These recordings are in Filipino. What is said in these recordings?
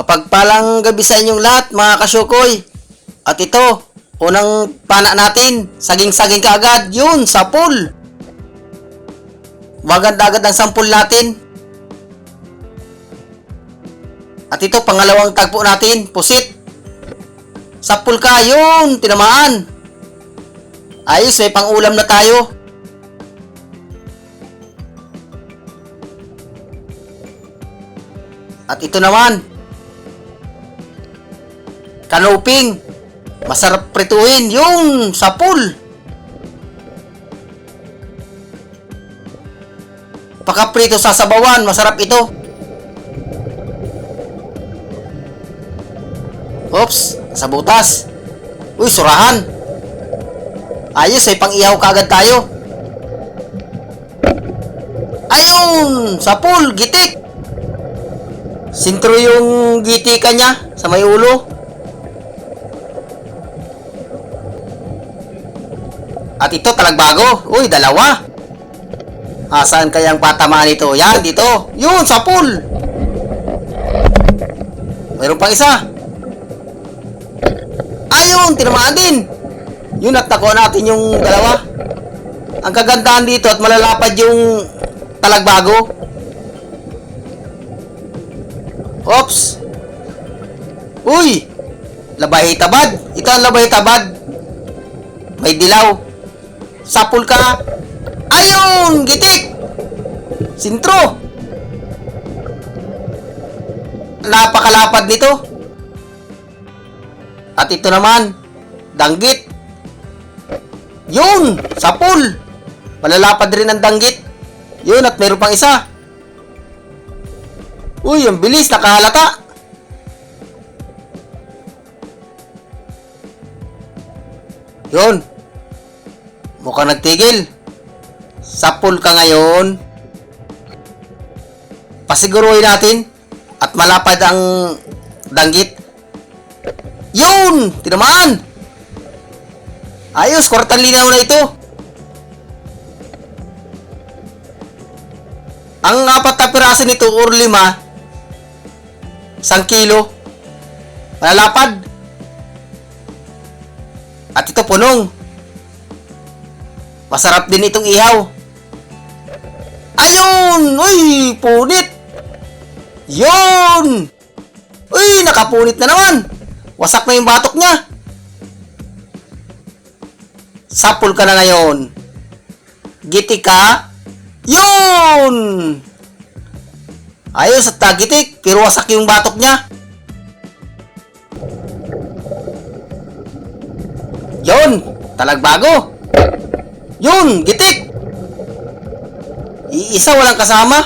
Mapagpalang gabi sa inyong lahat mga kasyukoy. At ito, unang pana natin, saging-saging kaagad, yun, sa pool. Wagad agad ang sampul natin. At ito, pangalawang tagpo natin, pusit. Sapul ka, yun, tinamaan. Ayos, may pang-ulam na tayo. At ito naman, kanuping. Masarap prituhin yung sapul. Pakaprito sa sabawan, masarap ito. Oops, sa butas. Uy, surahan. Ayos, ay pang-ihaw kagad tayo. Ayun, sapul, gitik. Sintro yung gitikan niya sa may ulo. At ito talagbago. Uy, dalawa. Asaan kaya ang patamaan ito? Yan, dito. Yun, sa pool. Mayroon pang isa. Ayun, tinamaan din. Yun, at nakuha natin yung dalawa. Ang kagandahan dito at malalapad yung talagbago. Oops. Uy! Labay tabad. Ito ang labay tabad. May dilaw. Sapul ka. Ayun! Gitik! Sintro! Napakalapad nito. At ito naman, danggit. Yun! Sapul! Malalapad rin ang danggit. Yun, at meron pang isa. Uy, ang bilis, nakahalata. Yun. Mukhang nagtigil. Sapul ka ngayon. Pasiguruhin natin at malapad ang danggit. Yun! Tinamaan! Ayos, kwartang linaw na ito. Ang apat na piraso nito or lima, isang kilo, malalapad. At ito punong. Masarap din itong ihaw. Ayun! Uy! Punit! Yun! Uy! Nakapunit na naman! Wasak na yung batok niya. Sapul ka na ngayon. Giti ka. Yun! Ayos at tagitik, pero wasak yung batok niya. Yun! Talagbago! Yun! Gitik! Iisa walang kasama.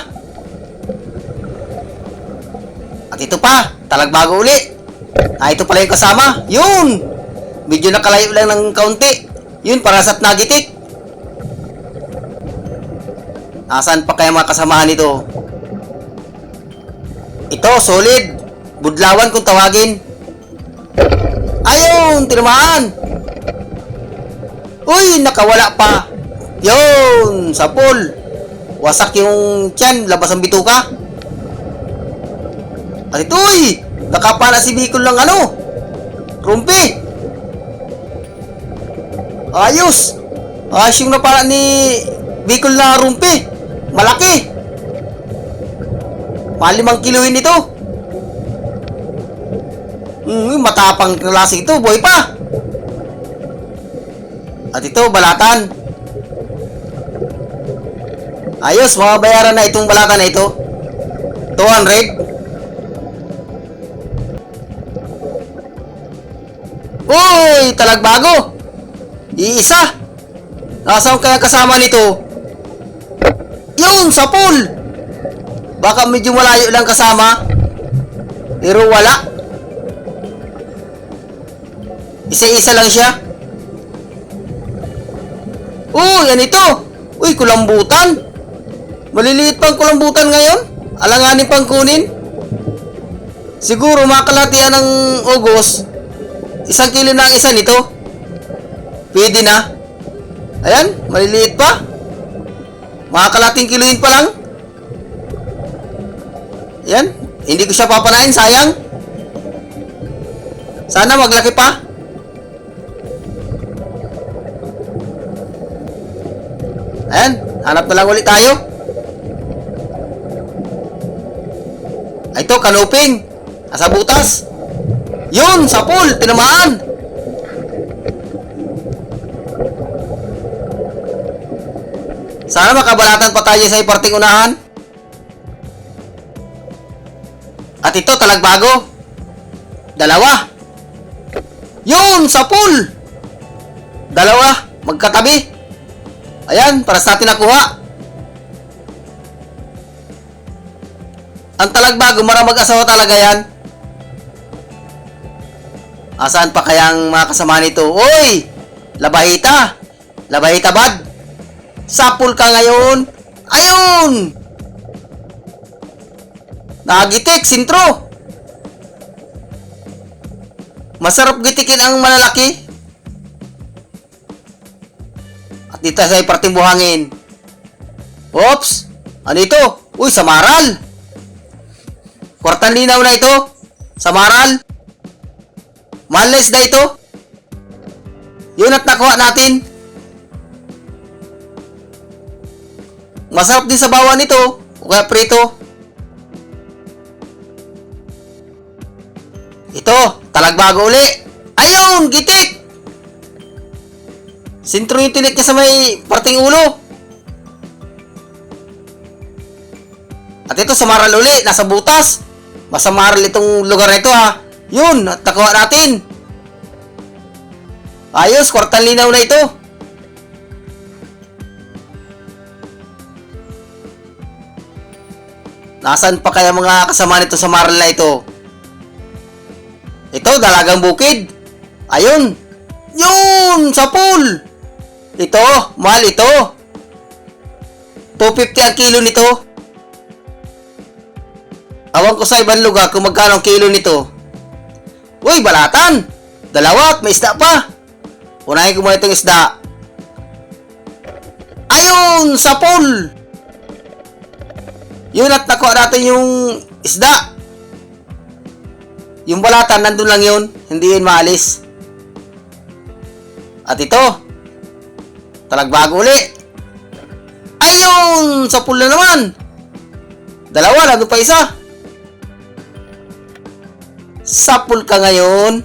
At ito pa, talagbago uli. Ah, ito pala yung kasama. Yun! Medyo nakalayo lang ng kaunti. Yun, para sa nagitik. Nasaan pa kaya mga kasamahan nito? Ito, solid. Budlawan kung tawagin. Ayun, tinamaan. Uy, nakawala pa. Yun, sa pool. Wasak yung tiyan, labas ang bituka. At ito, uy, nakapala si Bicol ng ano? Rumpi. Ayos. Ayos yung napala ni Bicol na rumpi. Malaki. Malimang kiloin ito. Hmm, matapang na lasa ito, boy pa. At ito, balatan. Ayos, mga bayaran na itong balatan na ito. 200. Uy, talagbago. Iisa. Nasaan kaya kasama nito? Yun, sa pool. Baka medyo malayo lang kasama. Pero wala. Isa-isa lang siya. Oh, yan ito. Uy, kulambutan. Maliliit pang kulambutan ngayon. Alanganin pang kunin. Siguro makalatian ng Ogos. Isang kilo na ang isa nito. Pwede na. Ayan, maliliit pa. Mga kalating kiloin pa lang. Yan, hindi ko siya papanain, sayang. Sana maglaki pa. Ayan, hanap na lang ulit tayo. Ay, Ito, kanuping. Nasa butas. Yun, sa pool, tinamaan. Sana makabalatan pa tayo sa iparting unahan. At ito, talagbago. Dalawa. Yun, sa pool. Dalawa, magkatabi. Ayan, para sa atin nakuha. Ang talagbago, marang mag-asawa talaga yan. Asaan pa kayang mga kasama nito? Uy! Labahita! Labahita bad! Sapul ka ngayon! Ayun! Nagitik, sintro! Masarap gitikin ang malalaki. Dito sa iparting buhangin. Oops! Ano ito? Uy, samaral! Kwartan linaw na ito. Samaral. Malis na ito. Yun at nakuha natin. Masarap din sa bawan nito. O kaya prito. Ito, talagbago uli. Ayun, gitik! Sintro yung tinik niya sa may parting ulo. At ito, samaral uli. Nasa butas. Masamaral itong lugar na ito ha. Yun, at natin. Ayos, kwartan linaw na ito. Nasaan pa kaya mga kasama nito sa maral na ito? Ito, dalagang bukid. Ayun. Yun, sa pool. Ito, mahal ito. 250 ang kilo nito. Awan ko sa ibang lugar kung magkano ang kilo nito. Uy, balatan! Dalawa at may isda pa. Unahin ko muna itong isda. Ayun! Sa pool! Yun at nakuha natin yung isda. Yung balatan, nandun lang yun. Hindi yun maalis. At ito. Talagbago uli. Ayun! Sa pool na naman. Dalawa, nandun pa isa. Sapul ka ngayon.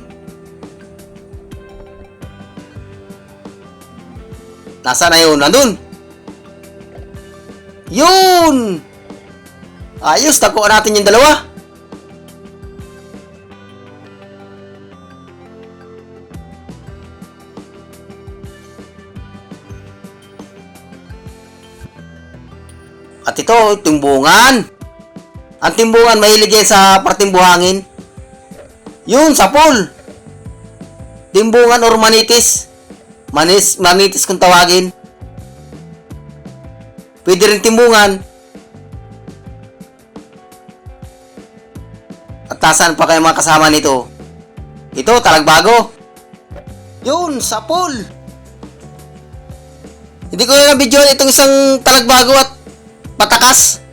Nasaan na yun? Nandun. Yun! Ayos, takuha natin yung dalawa. At ito, timbungan. Ang timbungan, mahilig yan sa parting buhangin. Yun, sa pool. Timbungan or manitis. Manis, manitis kung tawagin. Pwede rin timbungan. At tasan pa kayo mga kasama nito. Ito, talagbago. Yun, sa pool. Hindi ko na video itong isang talagbago at patakas.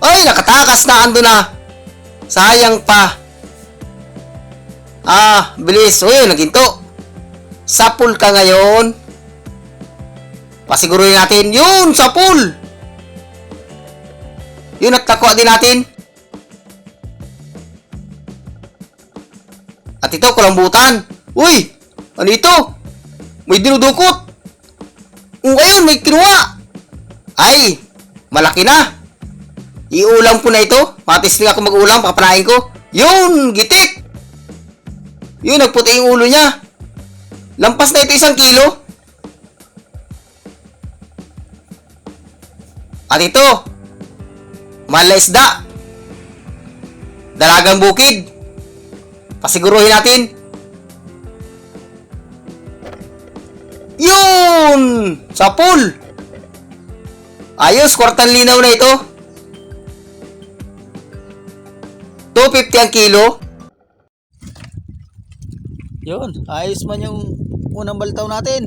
Ay, nakatakas na ando na. Sayang pa. Ah, bilis. Uy, naginto. Sapul ka ngayon. Pasiguruhin natin. Yun, sapul. Yun, at nakuha din natin. At ito, kulambutan. Uy, ano ito? May dinudukot. Ayun, may kinuha. Ay, malaki na. Iulam ko na ito. Matisling ako mag-ulam, papanain ko. Yun, gitik. Yun, nagputi yung ulo niya. Lampas na ito isang kilo. At ito, mahal na isda. Dalagang bukid. Pasiguruhin natin. Yun! Sa pool. Ayos, kwartan linaw na ito. 250 ang kilo. Yun, ayos man yung unang baltaw natin.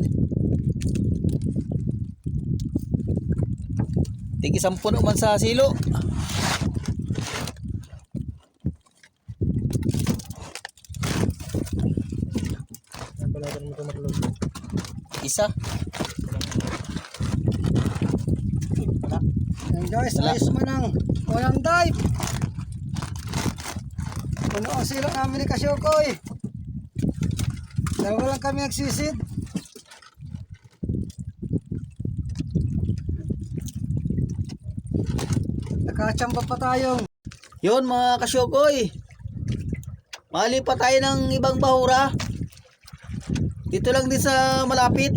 Tigi sampu naman sa silo. natin mo ito maglog. Isa. Wala. Yan guys, Wala. ayos man ang walang dive. Puno ang silong namin ni Kasyokoy. Dalawa lang kami nagsisid. Nakachamba pa tayong Yun mga kasyokoy. Mali pa tayo ng ibang bahura. Dito lang din sa malapit.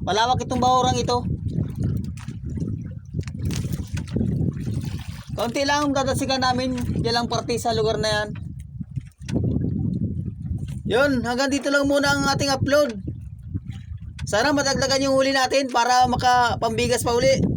Malawak itong bahurang ito. Kaunti lang ang dadasikan namin. Yan lang parte sa lugar na yan. Yun, hanggang dito lang muna ang ating upload. Sana madagdagan yung huli natin para makapambigas pa uli.